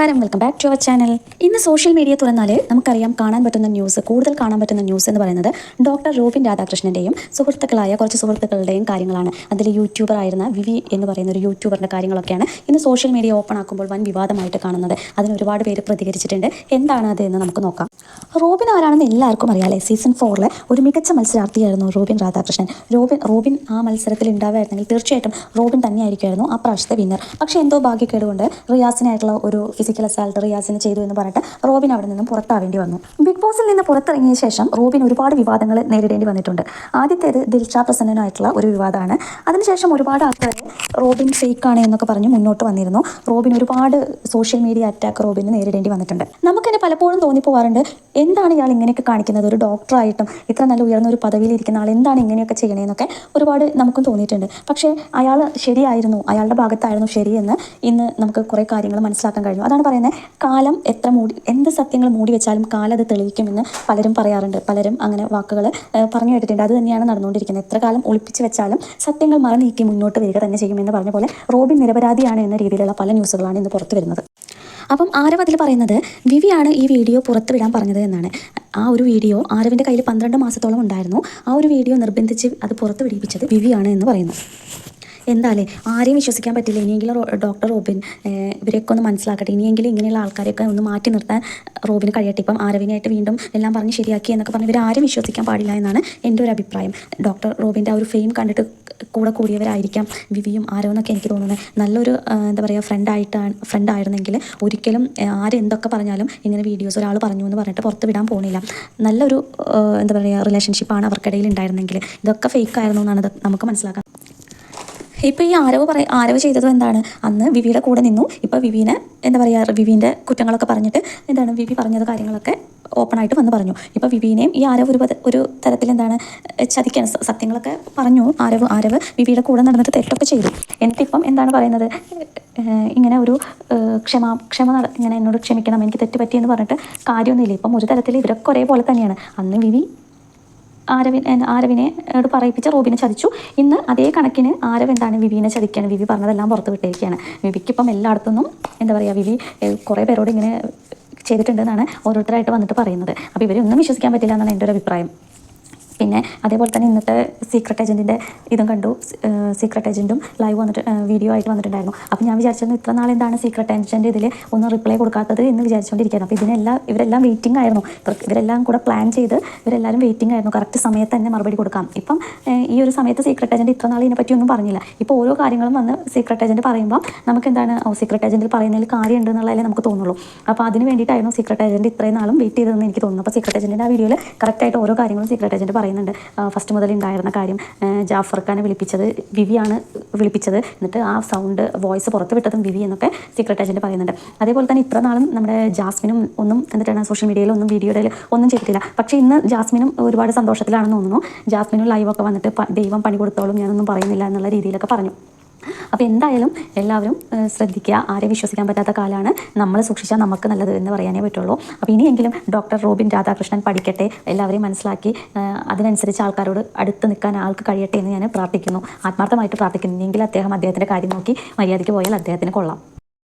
നമസ്കാരം. Welcome back to our channel ഇന്ന് social media തുറന്നാൽ നമുക്കറിയാം കാണാൻ പറ്റുന്ന ന്യൂസ് കൂടുതൽ കാണാൻ പറ്റുന്ന ന്യൂസ് എന്ന് പറയുന്നത് ഡോക്ടർ റോബിൻ രാധാകൃഷ്ണന്റെയും സുഹൃത്തുക്കളായ കുറച്ച് സുഹൃത്തുക്കളുടെയും കാര്യങ്ങളാണ്. അതിൽ യൂട്യൂബർ ആയിരുന്ന വിവി എന്ന് പറയുന്ന ഒരു യൂട്യൂബറിന്റെ കാര്യങ്ങളൊക്കെയാണ് ഇന്ന് സോഷ്യൽ മീഡിയ ഓപ്പൺ ആക്കുമ്പോൾ വൻ വിവാദമായിട്ട് കാണുന്നത്. അതിന് ഒരുപാട് പേര് പ്രതികരിച്ചിട്ടുണ്ട്. എന്താണ് അത് എന്ന് നമുക്ക് നോക്കാം. റോബിൻ ആരാണെന്ന് എല്ലാവർക്കും അറിയാലേ സീസൺ ഫോറിലെ ഒരു മികച്ച മത്സരാർത്ഥിയായിരുന്നു റോബിൻ രാധാകൃഷ്ണൻ. റോബിൻ റോബിൻ ആ മത്സരത്തിൽ ഉണ്ടാവുമായിരുന്നെങ്കിൽ തീർച്ചയായിട്ടും റോബിൻ തന്നെയായിരിക്കുമായിരുന്നു ആ പ്രാവശ്യത്തെ വിന്നർ പക്ഷേ എന്തോ ഭാഗ്യക്കേട് കൊണ്ട് റിയാസിനായിട്ടുള്ള ഒരു ഫിസിക്കൽ അസാൾട്ട് റിയാസിന് ചെയ്തു എന്ന് പറഞ്ഞിട്ട് റോബിൻ അവിടെ നിന്നും പുറത്താവേണ്ടി വന്നു. ബിഗ് ബോസിൽ നിന്ന് പുറത്തിറങ്ങിയ ശേഷം റോബിൻ ഒരുപാട് വിവാദങ്ങൾ നേരിടേണ്ടി വന്നിട്ടുണ്ട്. ആദ്യത്തേത് ദിൽഷാ പ്രസന്നനായിട്ടുള്ള ഒരു വിവാദമാണ്. അതിനുശേഷം ഒരുപാട് ആൾക്കാർ റോബിൻ ഫേക്ക് ആണ് എന്നൊക്കെ പറഞ്ഞ് മുന്നോട്ട് വന്നിരുന്നു. റോബിൻ ഒരുപാട് സോഷ്യൽ മീഡിയ അറ്റാക്ക് റോബിന് നേരിടേണ്ടി വന്നിട്ടുണ്ട്. നമുക്കെന്നെ പലപ്പോഴും തോന്നിപ്പോവാറുണ്ട് എന്താണ് ഇയാൾ ഇങ്ങനെയൊക്കെ കാണിക്കുന്നത്? ഒരു ഡോക്ടറായിട്ടും ഇത്ര നല്ല ഉയർന്ന ഒരു പദവിയിൽ ഇരിക്കുന്ന ആൾ എന്താണ് ഇങ്ങനെയൊക്കെ ചെയ്യണേന്നൊക്കെ ഒരുപാട് നമുക്കും തോന്നിയിട്ടുണ്ട്. പക്ഷേ അയാൾ ശരിയായിരുന്നു അയാളുടെ ഭാഗത്തായിരുന്നു ശരിയെന്ന് ഇന്ന് നമുക്ക് കുറേ കാര്യങ്ങൾ മനസ്സിലാക്കാൻ കഴിഞ്ഞു. അതാണ് പറയുന്നത്? കാലം എത്ര മൂടി എന്ത് സത്യങ്ങൾ മൂടി വെച്ചാലും കാലം അത് തെളിയിക്കുമെന്ന് പലരും പറയാറുണ്ട്. പലരും അങ്ങനെ വാക്കുകൾ പറഞ്ഞു കേട്ടിട്ടുണ്ട്. അത് തന്നെയാണ് നടന്നുകൊണ്ടിരിക്കുന്നത്. എത്ര കാലം ഒളിപ്പിച്ച് വെച്ചാലും സത്യങ്ങൾ മറന്നീക്കി നീക്കി മുന്നോട്ട് വരിക തന്നെ ചെയ്യുമെന്ന് പറഞ്ഞ പോലെ റോബിൻ നിരപരാധിയാണ് എന്ന രീതിയിലുള്ള പല ന്യൂസുകളാണ് ഇന്ന് പുറത്തു വരുന്നത്. അപ്പം ആരവ് അതിൽ പറയുന്നത്? വിവിയാണ് ഈ വീഡിയോ പുറത്തുവിടാൻ പറഞ്ഞത് എന്നാണ്. ആ ഒരു വീഡിയോ ആരവിന്റെ കയ്യിൽ പന്ത്രണ്ട് മാസത്തോളം ഉണ്ടായിരുന്നു. ആ ഒരു വീഡിയോ നിർബന്ധിച്ച് അത് പുറത്ത് വിടിപ്പിച്ചത് വിവിയാണ് എന്ന് പറയുന്നു. എന്താല്ലേ? ആരെയും വിശ്വസിക്കാൻ പറ്റില്ല. ഇനിയെങ്കിലും ഡോക്ടർ റോബിൻ ഇവരെയൊക്കെ ഒന്ന് മനസ്സിലാക്കട്ടെ. ഇനിയെങ്കിലും ഇങ്ങനെയുള്ള ആൾക്കാരെയൊക്കെ ഒന്ന് മാറ്റി നിർത്താൻ റോബിന് കഴിയട്ടെ. ഇപ്പം ആരവിനായിട്ട് വീണ്ടും എല്ലാം പറഞ്ഞ് ശരിയാക്കി എന്നൊക്കെ പറഞ്ഞ് ഇവരാരും വിശ്വസിക്കാൻ പാടില്ല എന്നാണ് എന്റെ ഒരു അഭിപ്രായം. ഡോക്ടർ റോബിന്റെ ആ ഒരു ഫെയിം കണ്ടിട്ട് കൂടെ കൂടിയവരായിരിക്കാം വിവിയും ആരോ എന്നൊക്കെ എനിക്ക് തോന്നുന്നത്. നല്ലൊരു എന്താ പറയുക ഫ്രണ്ടായിട്ടാണ് ഫ്രണ്ട് ആയിരുന്നെങ്കിൽ ഒരിക്കലും ആരെന്തൊക്കെ പറഞ്ഞാലും ഇങ്ങനെ വീഡിയോസ് ഒരാൾ പറഞ്ഞു എന്ന് പറഞ്ഞിട്ട് പുറത്ത് വിടാൻ പോകുന്നില്ല നല്ലൊരു എന്താ പറയുക റിലേഷൻഷിപ്പാണ് അവർക്കിടയിൽ ഉണ്ടായിരുന്നെങ്കിൽ. ഇതൊക്കെ ഫേക്ക് ആയിരുന്നു എന്നാണ് നമുക്ക് മനസ്സിലാക്കാൻ ഇപ്പോൾ ഈ ആരവ് പറ ആരവ് ചെയ്തത് എന്താണ്? അന്ന് വിവിയുടെ കൂടെ നിന്നു. ഇപ്പോൾ വിവിനെ എന്താ പറയുക വിവിന്റെ കുറ്റങ്ങളൊക്കെ പറഞ്ഞിട്ട് എന്താണ് വിവി പറഞ്ഞത് കാര്യങ്ങളൊക്കെ ഓപ്പണായിട്ട് വന്ന് പറഞ്ഞു. ഇപ്പോൾ വിവീനെയും ഈ ആരവ് ഒരു ഒരു തരത്തിൽ എന്താണ് ചതിക്കാൻ സത്യങ്ങളൊക്കെ പറഞ്ഞു. ആരവ് ആരവ് വിവിയുടെ കൂടെ നടന്നിട്ട് തെറ്റൊക്കെ ചെയ്തു. എന്നിട്ട് എന്നിട്ടിപ്പം എന്താണ് പറയുന്നത്? ഇങ്ങനെ ഒരു ക്ഷമ ക്ഷമ നട ഇങ്ങനെ എന്നോട് ക്ഷമിക്കണം എനിക്ക് തെറ്റ് പറ്റിയെന്ന് പറഞ്ഞിട്ട് കാര്യമൊന്നുമില്ല. ഇപ്പം ഒരു തരത്തിൽ ഇവരൊക്കെ ഒരേപോലെ തന്നെയാണ്. അന്ന് വിവി ആരവിൻ ആരവിനെ പറയിപ്പിച്ച റോബിനെ ചതിച്ചു. ഇന്ന് അതേ കണക്കിന് ആരവ് എന്താണ് വിവിനെ ചതിക്കുകയാണ് വിവി പറഞ്ഞതെല്ലാം പുറത്ത് വിട്ടിരിക്കുകയാണ് വിവിക്ക് ഇപ്പം എല്ലായിടത്തുനിന്നും എന്താ പറയുക വിവി കുറേ പേരോട് ഇങ്ങനെ ചെയ്തിട്ടുണ്ടെന്നാണ് ഓരോരുത്തരായിട്ട് വന്നിട്ട് പറയുന്നത്. അപ്പോൾ ഇവരൊന്നും വിശ്വസിക്കാൻ പറ്റില്ല എന്നാണ് എന്റെ ഒരു അഭിപ്രായം. പിന്നെ അതേപോലെ തന്നെ ഇന്നത്തെ സീക്രട്ട് ഏജന്റിന്റെ ഇതും കണ്ടു. സീക്രട്ട് ഏജന്റും ലൈവ് വന്നിട്ട് വീഡിയോ ആയിട്ട് വന്നിട്ടുണ്ടായിരുന്നു. അപ്പോൾ ഞാൻ വിചാരിച്ചിരുന്നു ഇത്ര നാൾ എന്താണ് സീക്രട്ട് ഏജന്റ് ഇതിൽ ഒന്ന് റിപ്ലൈ കൊടുക്കാത്തത് എന്ന് വിചാരിച്ചുകൊണ്ടിരിക്കുകയാണ് അപ്പോൾ ഇതിനെല്ലാം ഇവരെല്ലാം വെയിറ്റിംഗ് ആയിരുന്നു. ഇവരെല്ലാം കൂടെ പ്ലാൻ ചെയ്ത് ഇവരെല്ലാവരും വെയിറ്റിംഗ് ആയിരുന്നു. കറക്റ്റ് സമയത്ത് തന്നെ മറുപടി കൊടുക്കാം. ഇപ്പം ഈ ഒരു സമയത്ത് സീക്രട്ട് ഏജന്റ് ഇത്ര നാൾ ഇതിനെപ്പറ്റി ഒന്നും പറഞ്ഞില്ല. ഇപ്പോൾ ഓരോ കാര്യങ്ങളും വന്ന് സീക്രട്ട് ഏജന്റ് പറയുമ്പോൾ നമുക്ക് എന്താണ് ഓ സീക്രട്ട് ഏജന്റിൽ പറയുന്നതിൽ കാര്യമുണ്ട് എന്നുള്ളതല്ലേ നമുക്ക് തോന്നുള്ളൂ. അപ്പോൾ അതിന് വേണ്ടിയിട്ടായിരുന്നു സീക്രട്ട് ഏജന്റ് ഇത്രയും നാളും വെയിറ്റ് ചെയ്തതെന്ന് എനിക്ക് തോന്നുന്നു. അപ്പോൾ സീക്രട്ട് ഏജന്റിന്റെ ആ വീഡിയോയിൽ കറക്റ്റായിട്ട് ഓരോ കാര്യങ്ങളും സീക്രട്ട് ഏജന്റ് പറയുന്നുണ്ട്. ഫസ്റ്റ് മുതൽ ഉണ്ടായിരുന്ന കാര്യം ജാഫർ ഖാനെ വിളിപ്പിച്ചത് വിവിയാണ് വിളിപ്പിച്ചത്. എന്നിട്ട് ആ സൗണ്ട് വോയിസ് പുറത്ത് വിട്ടതും വിവി എന്നൊക്കെ സീക്രട്ട് ഏജന്റ് പറയുന്നുണ്ട്. അതേപോലെ തന്നെ ഇത്ര നാളും നമ്മുടെ ജാസ്മിനും ഒന്നും എന്നിട്ടാണ് സോഷ്യൽ മീഡിയയിൽ ഒന്നും വീഡിയോയിൽ ഒന്നും ചെയ്തിട്ടില്ല. പക്ഷേ ഇന്ന് ജാസ്മിനും ഒരുപാട് സന്തോഷത്തിലാണെന്ന് തോന്നുന്നു. ജാസ്മിനും ലൈവൊക്കെ വന്നിട്ട് ദൈവം പണി കൊടുത്തോളും ഞാനൊന്നും പറയുന്നില്ല എന്നുള്ള രീതിയിലൊക്കെ പറഞ്ഞു. അപ്പോൾ എന്തായാലും എല്ലാവരും ശ്രദ്ധിക്കുക. ആരെ വിശ്വസിക്കാൻ പറ്റാത്ത കാലമാണ് നമ്മൾ സൂക്ഷിച്ചാൽ നമുക്ക് നല്ലത് എന്ന് പറയാനേ പറ്റുള്ളൂ. അപ്പോൾ ഇനിയെങ്കിലും ഡോക്ടർ റോബിൻ രാധാകൃഷ്ണൻ പഠിക്കട്ടെ. എല്ലാവരെയും മനസ്സിലാക്കി അതിനനുസരിച്ച് ആൾക്കാരോട് അടുത്ത് നിൽക്കാൻ ആൾക്ക് കഴിയട്ടെ എന്ന് ഞാൻ പ്രാർത്ഥിക്കുന്നു. ആത്മാർത്ഥമായിട്ട് പ്രാർത്ഥിക്കുന്നു. എങ്കിൽ അദ്ദേഹം അദ്ദേഹത്തിന്റെ കാര്യം നോക്കി മര്യാദയ്ക്ക് പോയാൽ അദ്ദേഹത്തിന് കൊള്ളാം.